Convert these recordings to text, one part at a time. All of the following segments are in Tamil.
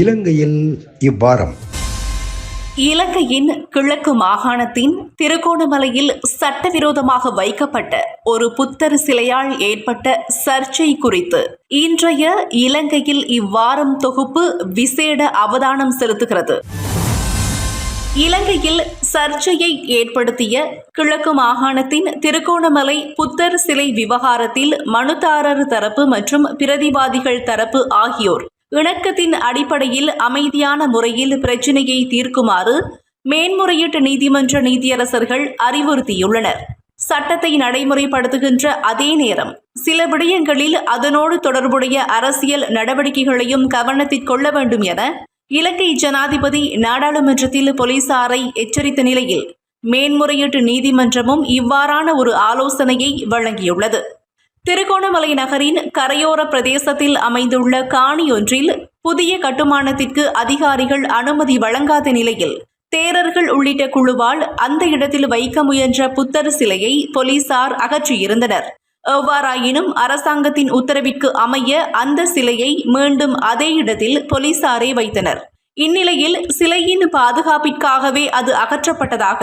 இலங்கையில் இவ்வாரம். இலங்கையின் கிழக்கு மாகாணத்தின் திருகோணமலையில் சட்டவிரோதமாக வைக்கப்பட்ட ஒரு புத்தர் சிலையால் ஏற்பட்ட சர்ச்சை குறித்து இன்றைய இலங்கையில் இவ்வாரம் தொகுப்பு விசேட அவதானம் செலுத்துகிறது. இலங்கையில் சர்ச்சையை ஏற்படுத்திய கிழக்கு மாகாணத்தின் திருகோணமலை புத்தர் சிலை விவகாரத்தில் மனுதாரர் தரப்பு மற்றும் பிரதிவாதிகள் தரப்பு ஆகியோர் இணக்கத்தின் அடிப்படையில் அமைதியான முறையில் பிரச்சினையை தீர்க்குமாறு மேன்முறையீட்டு நீதிமன்ற நீதியரசர்கள் அறிவுறுத்தியுள்ளனர். சட்டத்தை நடைமுறைப்படுத்துகின்ற அதே நேரம் சில விடயங்களில் அதனோடு தொடர்புடைய அரசியல் நடவடிக்கைகளையும் கவனத்தில் கொள்ள வேண்டும் என இலங்கை ஜனாதிபதி நாடாளுமன்றத்தில் போலீசாரை எச்சரித்த நிலையில் மேன்முறையீட்டு நீதிமன்றமும் இவ்வாறான ஒரு ஆலோசனையை வழங்கியுள்ளது. திருகோணமலை நகரின் கரையோர பிரதேசத்தில் அமைந்துள்ள காணியொன்றில் புதிய கட்டுமானத்திற்கு அதிகாரிகள் அனுமதி வழங்காத நிலையில் தேரர்கள் உள்ளிட்ட குழுவால் அந்த இடத்தில் வைக்க முயன்ற புத்தர் சிலையை போலீசார் அகற்றியிருந்தனர். எவ்வாறாயினும் அரசாங்கத்தின் உத்தரவிற்கு அமைய அந்த சிலையை மீண்டும் அதே இடத்தில் போலீசாரே வைத்தனர். இந்நிலையில் சிலையின் பாதுகாப்பிற்காகவே அது அகற்றப்பட்டதாக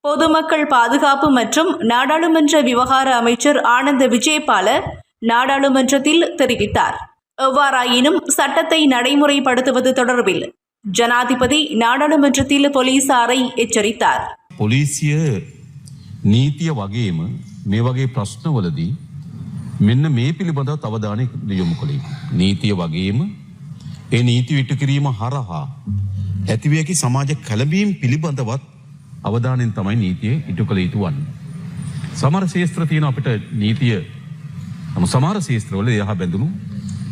பொதுமக்கள் பாதுகாப்பு மற்றும் நாடாளுமன்ற விவகார அமைச்சர் ஆனந்த விஜயபால நாடாளுமன்றத்தில் தெரிவித்தார் எவ்வாறாயினும் சட்டத்தை நடைமுறைப்படுத்துவது தொடர்பில் ஜனாதிபதி நாடாளுமன்றத்தில் போலீசாரை எச்சரித்தார் පොලිසිය නීතිය වගේම මේ වගේ ප්‍රශ්නවලදී මෙන්න මේ පිළිබඳව අවධානය යොමු කළේ. නීතිය වගේම ඒ නීති විට්ටු කිරීම හරහා ඇතිවයකි සමාජ කැලබීම් පිළිබඳවත් අවධානයෙන් තමයි නීතිය ඉටු කළ යුතු වන්න. සමර ශේත්‍ර තියෙන අපිට නීතිය නම සමාර ශේත්‍රවල එහා බැඳුණු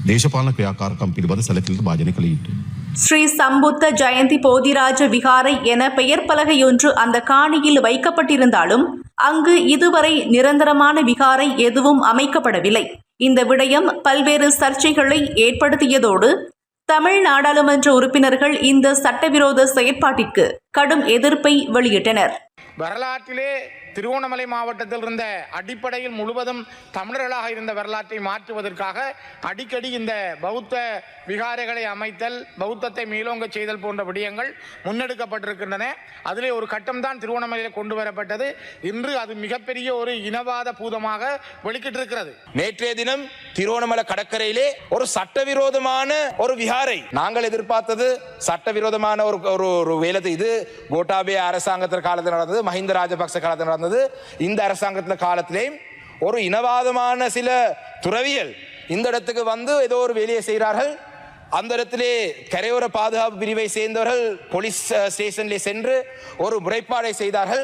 දේශපාලන ක්‍රියාකාරකම් පිළිබඳ සැලකිලිට භාජනය කළ යුතුයි. ஸ்ரீ சம்புத்த ஜெயந்தி போதிராஜ விகாரை என பெயர் பலகையொன்று அந்த காணியில் வைக்கப்பட்டிருந்தாலும் அங்கு இதுவரை நிரந்தரமான விகாரை எதுவும் அமைக்கப்படவில்லை இந்த விடயம் பல்வேறு சர்ச்சைகளை ஏற்படுத்தியதோடு தமிழ் நாடாளுமன்ற உறுப்பினர்கள் இந்த சட்டவிரோத செயற்பாட்டிற்கு கடும் எதிர்ப்பை வெளியிட்டனர். வரலாற்றிலே திருவோணமலை மாவட்டத்தில் இருந்த அடிப்படையில் முழுவதும் தமிழர்களாக இருந்த வரலாற்றை மாற்றுவதற்காக அடிக்கடி இந்த பௌத்த விகாரைகளை அமைத்தல் பௌத்தத்தை மீளோங்க செய்தல் போன்ற விடயங்கள் முன்னெடுக்கப்பட்டிருக்கின்றன. அதிலே ஒரு கட்டம்தான் திருவோணமலையில் கொண்டு வரப்பட்டது இன்று அது மிகப்பெரிய ஒரு இனவாத பூதமாக வெளிக்கிட்டிருக்கிறது. நேற்றைய தினம் திருவோணமலை கடற்கரையிலே ஒரு சட்டவிரோதமான ஒரு விஹாரை நாங்கள் எதிர்பார்த்தது. சட்டவிரோதமான ஒரு ஒரு ஒரு வேலை இது. கோட்டாபே அரசாங்கத்தின் காலத்தில் நடந்தது. மஹிந்த ராஜபக்ச காலத்தில் நடந்தது. இந்த அரசாங்கத்தில் காலத்திலேயும் ஒரு இனவாதமான சில துறவியல் இந்த இடத்துக்கு வந்து ஏதோ ஒரு வேலையை செய்கிறார்கள். அந்த இடத்திலே கரையோர பாதுகாப்பு பிரிவை சேர்ந்தவர்கள் போலீஸ் ஸ்டேஷனில் சென்று ஒரு முறைப்பாடை செய்தார்கள்.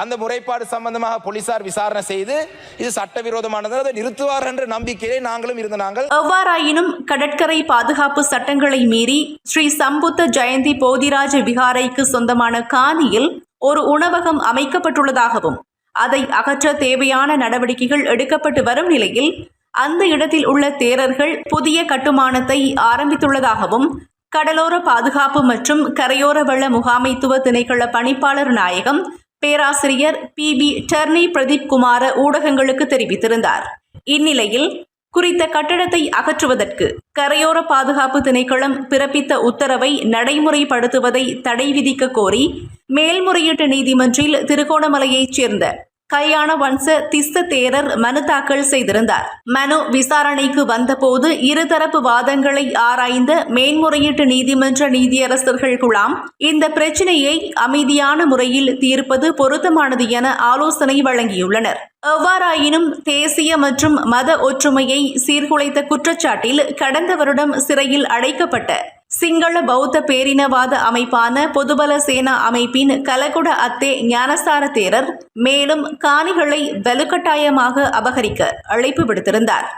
அந்த முறைப்பாடு சம்பந்தமாக போலீசார் விசாரணை செய்து இது சட்டவிரோதமானது அதை நிறுத்துவார் என்ற நம்பிக்கையிலே நாங்களும் இருந்த நாங்கள். எவ்வாறாயினும் கடற்கரை பாதுகாப்பு சட்டங்களை மீறி ஸ்ரீ சம்புத்த ஜெயந்தி போதிராஜ விகாரைக்கு சொந்தமான காணியில் ஒரு உணவகம் அமைக்கப்பட்டுள்ளதாகவும் அதை அகற்ற தேவையான நடவடிக்கைகள் எடுக்கப்பட்டு வரும் நிலையில் அந்த இடத்தில் உள்ள தேரர்கள் புதிய கட்டுமானத்தை ஆரம்பித்துள்ளதாகவும் கடலோர பாதுகாப்பு மற்றும் கரையோர வள முகாமைத்துவ திணைக்கள பணிப்பாளர் நாயகம் பேராசிரியர் பி பி டர்னி பிரதீப் குமார ஊடகங்களுக்கு தெரிவித்திருந்தார். இந்நிலையில் குறித்த கட்டடத்தை அகற்றுவதற்கு கரையோர பாதுகாப்பு திணைக்களம் பிறப்பித்த உத்தரவை நடைமுறைப்படுத்துவதை தடை விதிக்க கோரி மேல்முறையீட்டு நீதிமன்றில் திருகோணமலையைச் சேர்ந்த கையான வன்ச திஸ்த தேரர் மனு தாக்கல் செய்திருந்தார். மனு விசாரணைக்கு வந்தபோது இருதரப்பு வாதங்களை ஆராய்ந்த மேன்முறையீட்டு நீதிமன்ற நீதியரசர்கள் குழாம் இந்த பிரச்சினையை அமைதியான முறையில் தீர்ப்பது பொருத்தமானது என ஆலோசனை வழங்கியுள்ளனர். எவ்வாறாயினும் தேசிய மற்றும் மத ஒற்றுமையை சீர்குலைத்த குற்றச்சாட்டில் கடந்த வருடம் சிறையில் அடைக்கப்பட்ட சிங்கள பௌத்த பேரினவாத அமைப்பான பொதுபல சேனா அமைப்பின் கலகுட அத்தே ஞானசார தேரர் மேலும் காணிகளை வலுக்கட்டாயமாக அபகரிக்க அழைப்பு விடுத்திருந்தார்.